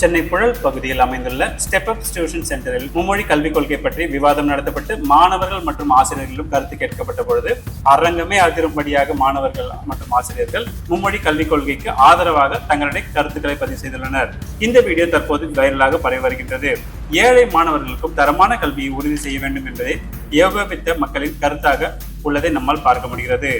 சென்னை புழல் பகுதியில் அமைந்துள்ள step up tuition சென்டரில் மும்மொழி கல்விக் கொள்கை பற்றி விவாதம் நடத்தப்பட்டு மாணவர்கள் மற்றும் ஆசிரியர்களும் கருத்து கேட்கப்பட்ட பொழுது அரங்கமே அதிரும்படியாக மாணவர்கள் மற்றும் ஆசிரியர்கள் மும்மொழி கல்விக் கொள்கைக்கு ஆதரவாக தங்களுடைய கருத்துக்களை பதிவு செய்துள்ளனர். இந்த வீடியோ தற்போது வைரலாக பரவி வருகின்றது ஏழை மாணவர்களுக்கும் தரமான கல்வியை உறுதி செய்ய வேண்டும் என்பதை ஏகோபித்த மக்களின் கருத்தாக உள்ளதை நம்மால் பார்க்க முடிகிறது.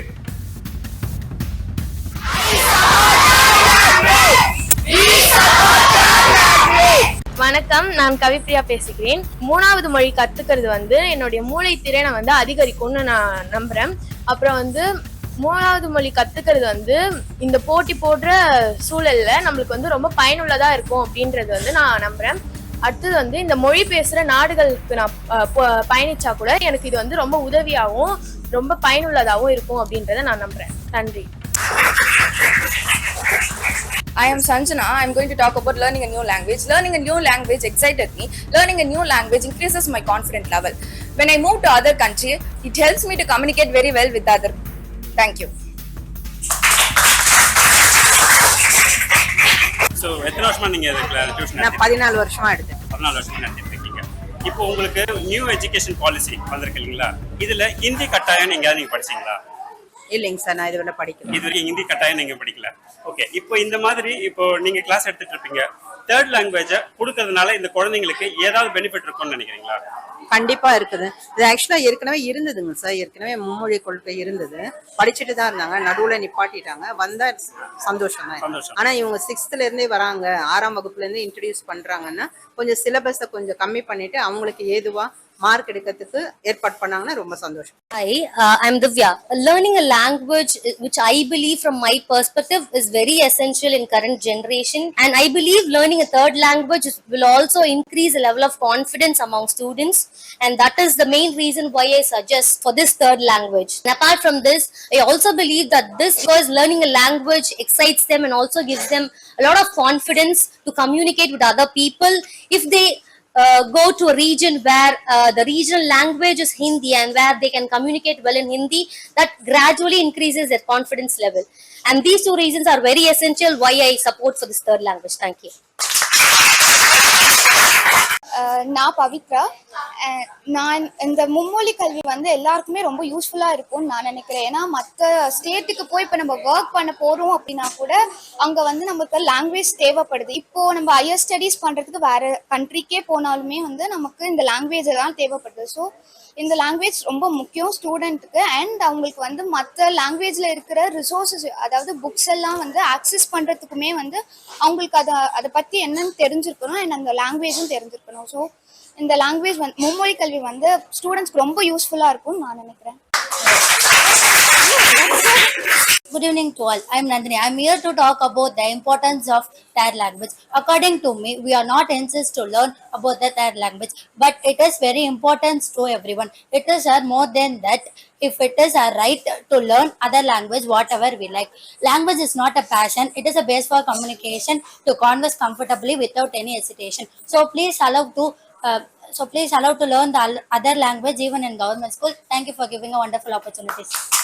வணக்கம் நான் கவிப்ரியா பேசுகிறேன். மூணாவது மொழி கத்துக்கிறது வந்து என்னுடைய மூளை திறனை வந்து அதிகரிக்கும்னு நான் நம்புறேன். அப்புறம் வந்து மூணாவது மொழி கத்துக்கிறது வந்து இந்த போட்டி போடுற சூழல்ல நம்மளுக்கு வந்து ரொம்ப பயனுள்ளதா இருக்கும் அப்படின்றது வந்து நான் நம்புறேன். அடுத்தது வந்து இந்த மொழி பேசுற நாடுகளுக்கு நான் ப- பயணிச்சா கூட எனக்கு இது வந்து ரொம்ப உதவியாகவும் ரொம்ப பயனுள்ளதாகவும் இருக்கும் அப்படின்றத நான் நம்புறேன். நன்றி. I am Sanjana. I'm going to talk about learning a new language. Learning a new language excited me. Learning a new language increases my confidence level. When I move to other country, it helps me to communicate very well with other. Thank you. So எத்தனை வருஷமா நீங்க tuition நான் பதினாலு வருஷமா எடுத்தேன் பதினாலு வருஷமா நடத்திட்டு இருக்கீங்க இப்போ உங்களுக்கு நியூ எஜுகேஷன் பாலிசி வந்திருக்கு இல்லைங்களா இதுல ஹிந்தி கட்டாயம் நீங்க நீங்க படிச்சீங்களா இல்லைங்க சார் நான் இதுவரை படிக்கல. இது வரைக்கும் ஹிந்தி கட்டாயம் நீங்க படிக்கல. ஓகே இப்போ இந்த மாதிரி இப்போ நீங்க கிளாஸ் எடுத்துட்டு இருப்பீங்க. தேர்ட் லாங்குவேஜை கொடுக்கறதுனால இந்த குழந்தைங்களுக்கு ஏதாவது பெனிஃபிட் இருக்கும்னு நினைக்கிறீங்களா? கண்டிப்பா இருக்குது. இது ஆக்சுவலா ஏற்கனவே இருந்ததுங்க சார். ஏற்கனவே மும்மொழி கொள்கை இருந்தது. படிச்சுட்டு தான் இருந்தாங்க. நடுவுல நிப்பாட்டிட்டாங்க. வந்தா சந்தோஷம் தான். சந்தோஷம். ஆனா இவங்க சிக்ஸ்த்ல இருந்தே வராங்க. ஆறாம் வகுப்புல இருந்து இன்ட்ரடியூஸ் பண்றாங்கன்னா கொஞ்சம் சிலபஸை கொஞ்சம் கம்மி பண்ணிட்டு அவங்களுக்கு ஏதுவா மார்க் எடுக்கிறதுக்கு ஏற்பாடு பண்ணாங்கன்னா ரொம்ப சந்தோஷம் Hi, uh, I'm Divya. Learning a language, uh, which I believe from my perspective is very essential in current generation. And I believe learning a third language is- will also increase the level of confidence among students. And that is the main reason why I suggest for this third language. And apart from this, I also believe that this because learning a language excites them and also gives them a lot of confidence to communicate with other people. If they uh, go to a region where uh, the regional language is Hindi and where they can communicate well in Hindi, that gradually increases their confidence level. And these two reasons are very essential why I support for this third language. Thank you. நான் பவித்ரா. நான் இந்த மும்மொழி கல்வி வந்து எல்லாருக்குமே ரொம்ப யூஸ்ஃபுல்லாக இருக்கும்னு நான் நினைக்கிறேன். ஏன்னா மற்ற ஸ்டேட்டுக்கு போய் இப்போ நம்ம ஒர்க் பண்ண போகிறோம் அப்படின்னா கூட அங்கே வந்து நமக்கு லாங்குவேஜ் தேவைப்படுது. இப்போ நம்ம ஹையர் ஸ்டடீஸ் பண்ணுறதுக்கு வேறு கண்ட்ரிக்கே போனாலுமே வந்து நமக்கு இந்த லாங்குவேஜ் தான் தேவைப்படுது. ஸோ இந்த லாங்குவேஜ் ரொம்ப முக்கியம் ஸ்டூடெண்ட்டுக்கு அண்ட் அவங்களுக்கு வந்து மற்ற லாங்குவேஜில் இருக்கிற ரிசோர்ஸஸ் அதாவது புக்ஸ் எல்லாம் வந்து ஆக்சஸ் பண்ணுறதுக்குமே வந்து அவங்களுக்கு அதை அதை பற்றி என்னன்னு தெரிஞ்சிருக்கணும். அண்ட் அந்த லாங்குவேஜும் தெரிஞ்சிருக்கணும். ஸோ இந்த லாங்குவேஜ் வந்து மும்மொழி கல்வி வந்து ஸ்டூடெண்ட்ஸ்க்கு ரொம்ப யூஸ்ஃபுல்லாக இருக்கும்னு நான் நினைக்கிறேன். Good evening to all. I am Nandini. I am here to talk about the importance of third language. According to me, we are not insist to learn about the third language, but it is very important to everyone. It is more than that. If it is a right to learn other language, whatever we like. Language is not a passion. It is a base for communication to converse comfortably without any hesitation. So please allow to. Uh, so please allow to learn the other language even in government school. Thank you for giving a wonderful opportunities.